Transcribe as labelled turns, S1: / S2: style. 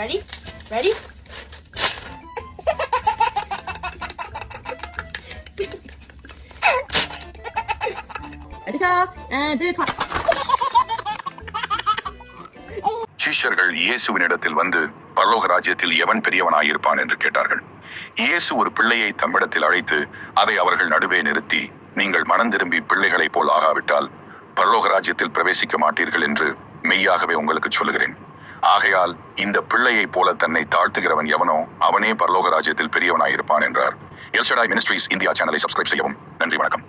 S1: Ready? Ready?
S2: சிஷ்யர்கள் இயேசுவினிடத்தில் வந்து பரலோக ராஜ்யத்தில் எவன் பெரியவனாயிருப்பான் என்று கேட்டார்கள் இயேசு ஒரு பிள்ளையை தம்மிடத்தில் அழைத்து அதை அவர்கள் நடுவே நிறுத்தி நீங்கள் மனம் திரும்பி பிள்ளைகளைப் போல் ஆகாவிட்டால் பரலோக ராஜ்யத்தில் பிரவேசிக்க மாட்டீர்கள் என்று மெய்யாகவே உங்களுக்கு சொல்லுகிறேன் ஆகையால் இந்த பிள்ளையைப் போல தன்னை தாழ்த்துகிறவன் எவனோ அவனே பரலோக ராஜ்யத்தில் பெரியவனாயிருப்பான் என்றார். எல்ஷடாய் மினிஸ்ட்ரீஸ் இந்தியா சேனலை சப்ஸ்கிரைப் செய்யவும். நன்றி வணக்கம்.